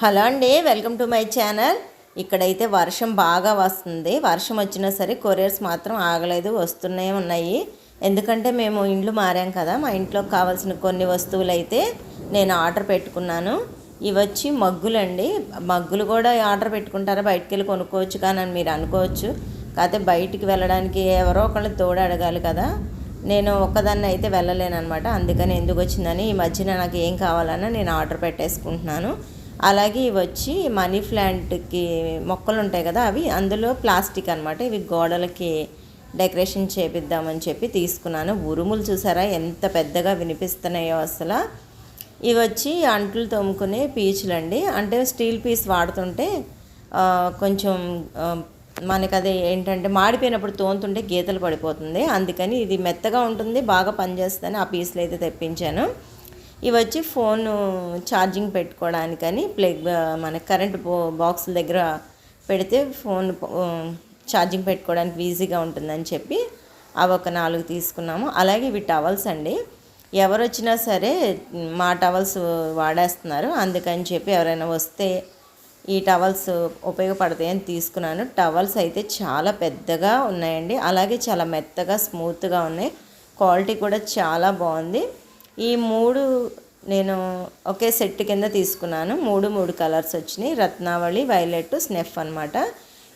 Hello అండి welcome to my channel. ఇక్కడైతే వర్షం బాగా వస్తుంది. వర్షం వచ్చినా సరే కొరియర్స్ మాత్రం ఆగలేదు వస్తూనే ఉన్నాయి. ఎందుకంటే మేము ఇండ్లు మారాం కదా మా ఇంట్లోకి కావాల్సిన కొన్ని వస్తువులు అయితే నేను ఆర్డర్ పెట్టుకున్నాను. ఇవి వచ్చి మగ్గులండి. మగ్గులు కూడా ఆర్డర్ పెట్టుకుంటారా బయటికి వెళ్ళి కొనుక్కోవచ్చు కానీ అని మీరు అనుకోవచ్చు. కాకపోతే బయటికి వెళ్ళడానికి ఎవరో ఒకళ్ళు తోడు అడగాలి కదా. నేను ఒక్కదాన్ని అయితే వెళ్ళలేను అనమాట అందుకని ఎందుకు వచ్చిందని ఈ మధ్యన నాకు ఏం కావాలన్నా నేను ఆర్డర్ పెట్టేసుకుంటున్నాను. అలాగే ఇవి వచ్చి మనీ ప్లాంట్కి మొక్కలు ఉంటాయి కదా అవి. అందులో ప్లాస్టిక్ అనమాట ఇవి గోడలకి డెకరేషన్ చేపిద్దామని చెప్పి తీసుకున్నాను. ఉరుములు చూసారా? ఎంత పెద్దగా వినిపిస్తున్నాయో అసలు. ఇవి వచ్చి అంట్లు తోముకునే పీచులు అండి అంటే స్టీల్ పీస్ వాడుతుంటే కొంచెం మనకి అది ఏంటంటే మాడిపోయినప్పుడు తోముతుంటే గీతలు పడిపోతుంది. అందుకని ఇది మెత్తగా ఉంటుంది బాగా పనిచేస్తుందని ఆ పీసులు అయితే తెప్పించాను. ఇవి వచ్చి ఫోన్ ఛార్జింగ్ పెట్టుకోవడానికని ప్లగ్ మన కరెంట్ బాక్స్ దగ్గర పెడితే ఫోన్ ఛార్జింగ్ పెట్టుకోవడానికి ఈజీగా ఉంటుందని చెప్పి అవి ఒక నాలుగు తీసుకున్నాము. అలాగే ఇవి టవల్స్ అండి. ఎవరు వచ్చినా సరే మా టవల్స్ వాడేస్తున్నారు. అందుకని చెప్పి ఎవరైనా వస్తే ఈ టవల్స్ ఉపయోగపడతాయని తీసుకున్నాను. టవల్స్ అయితే చాలా పెద్దగా ఉన్నాయండి. అలాగే చాలా మెత్తగా స్మూత్గా ఉన్నాయి. క్వాలిటీ కూడా చాలా బాగుంది. ఈ మూడు నేను ఒకే సెట్ కింద తీసుకున్నాను. మూడు మూడు కలర్స్ వచ్చినాయి. రత్నావళి వైలెట్ స్నెఫ్ అనమాట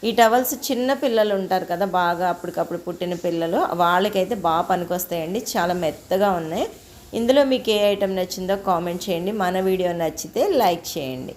ఈ టవల్స్ చిన్న పిల్లలు ఉంటారు కదా బాగా అప్పటికప్పుడు పుట్టిన పిల్లలు వాళ్ళకైతే బాగా పనికొస్తాయండి. చాలా మెత్తగా ఉన్నాయి. ఇందులో మీకు ఏ ఐటెం నచ్చిందో కామెంట్ చేయండి. మన వీడియో నచ్చితే లైక్ చేయండి.